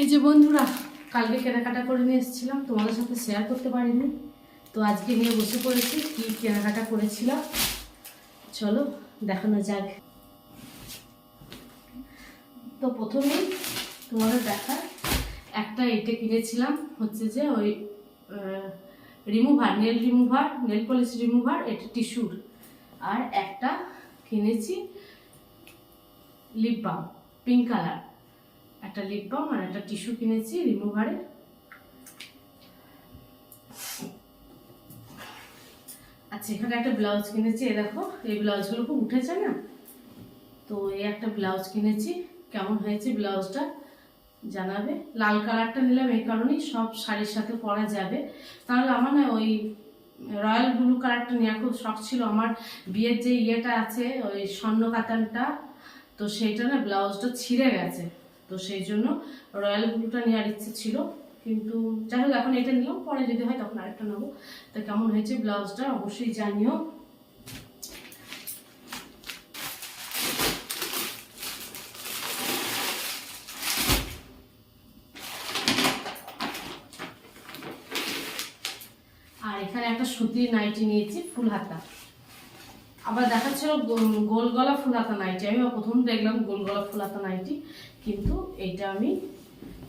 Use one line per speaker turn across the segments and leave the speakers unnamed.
এই যে বন্ধুরা, কালকে কেনাকাটা করে নিয়ে এসেছিলাম, তোমাদের সাথে শেয়ার করতে পারিনি। তো আজকে নিয়ে বসে পড়েছি, কি কেনাকাটা করেছিলাম। চলো, দেখানো যাক। তো প্রথমেই তোমাদের দেখা একটা এটা কিনেছিলাম, হচ্ছে যে ওই remover nail remover nail polish remover এটা টিস্যুর আর একটা কিনেছি লিপ বাম পিঙ্ক কালার একটা লিপ বাম আর একটা টিস্যু কিনেছি রিমুভারের আচ্ছা এখানে একটা ব্লাউজ কিনেছি এ দেখো, এই ব্লাউজগুলো খুব উঠেছে না? তো এই একটা ব্লাউজ কিনেছি, কেমন হয়েছে ব্লাউজটা জানাবে? লাল কালারটা নিলাম এই কারণেই, সব শাড়ির সাথে পরা যাবে। তাহলে আমার না ওই রয়্যাল ব্লু কালারটা নেওয়া খুব শখ ছিল। আমার বিয়ের যে ইয়েটা আছে, ওই স্বর্ণ কাতানটা তো সেইটা না ব্লাউজটা ছিঁড়ে গেছে। তো সেই জন্য রয়্যাল ব্লুটা নেওয়ার ইচ্ছে ছিল। কিন্তু যাই হোক, এখন এটা নিলাম পরে যদি হয় তখন আরেকটা নেব। তা কেমন হয়েছে ব্লাউজটা অবশ্যই জানিও। আর এখানে একটা সুতির নাইটি নিয়েছি, ফুল হাতা। আবার দেখাচ্ছিল গোল গলা ফুল হাতা নাইটি। আমি প্রথম দেখলাম গোল গলা ফুল হাতা নাইটি, কিন্তু এইটা আমি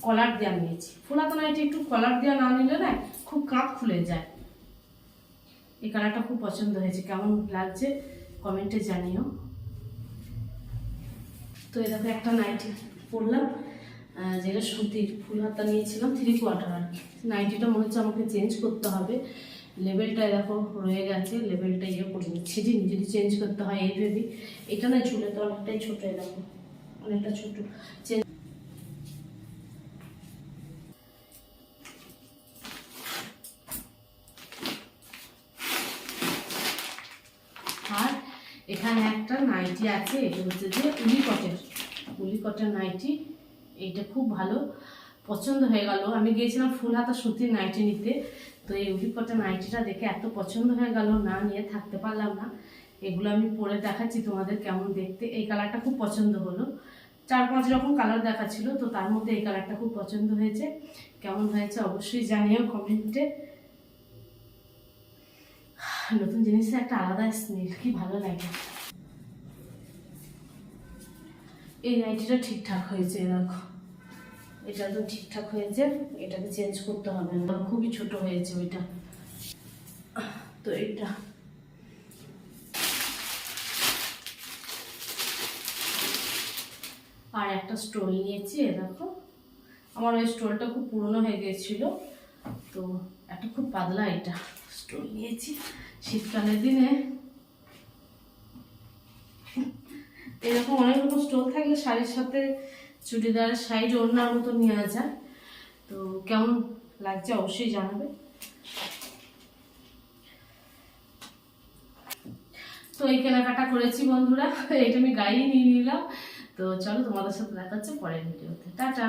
কলার দেওয়া নিয়েছি ফুল হাতা নাইটি একটু কলার দেওয়া না নিলে না খুব কাঁপ খুলে যায়। এই কালারটা খুব পছন্দ হয়েছে। কেমন লাগছে কমেন্টে জানিও। তো দেখো একটা নাইটি পরলাম। যেটা সুতির ফুল হাতা নিয়েছিলাম থ্রি কোয়ার্টার নাইটিটা মনে হচ্ছে আমাকে চেঞ্জ করতে হবে। লেভেলটা দেখো রয়ে গেছে লেভেলটা ইয়ে করে নিচ্ছি। দিন যদি চেঞ্জ করতে হয় এই ভেবি এটা না তো অনেকটাই ছোটো দেখো, অনেকটা ছোটো। আর এখানে একটা নাইটি আছে, এটা হচ্ছে যে উলিকটের। উলিকটের নাইটি, এইটা খুব ভালো। পছন্দ হয়ে গেল। আমি গিয়েছিলাম ফুল হাতা সুতির নাইটি নিতে। তো এই অভিজ্ঞতা নাইটিটা দেখে এত পছন্দ হয়ে গেল, না নিয়ে থাকতে পারলাম না। এগুলো আমি পরে দেখাচ্ছি তোমাদের কেমন দেখতে। এই কালারটা খুব পছন্দ হলো। চার পাঁচ রকম কালার দেখাচ্ছিল, তো তার মধ্যে এই কালারটা খুব পছন্দ হয়েছে। কেমন হয়েছে অবশ্যই জানিও কমেন্টে নতুন জিনিসের একটা আলাদা স্মেল কি ভালো লাগে। এই নাইটিটা ঠিকঠাক হয়েছে, দেখো। এটা তো ঠিকঠাক হয়েছে, এটাকে চেঞ্জ করতে হবে খুবই ছোট হয়েছে ওইটা। তো এটা। আর একটা স্টোল নিয়েছি, এ দেখো। আমার ওই স্টোলটা খুব পুরনো হয়ে গিয়েছিল তো একটা খুব পাতলা এটা স্টোল নিয়েছি। শীতকালের দিনে এরকম অনেক রকম স্টোল থাকলে শাড়ির সাথে চুড়িদারের সাইজ ওড়নার মতো নেওয়া যায়। তো কেমন লাগছে অবশ্যই জানাবে। তো এই কেনাকাটা করেছি বন্ধুরা, এটা আমি গাড়ি নিয়ে নিলাম। তো চলো তোমাদের সাথে দেখাচ্ছে পরের ভিডিওতে। টাটা!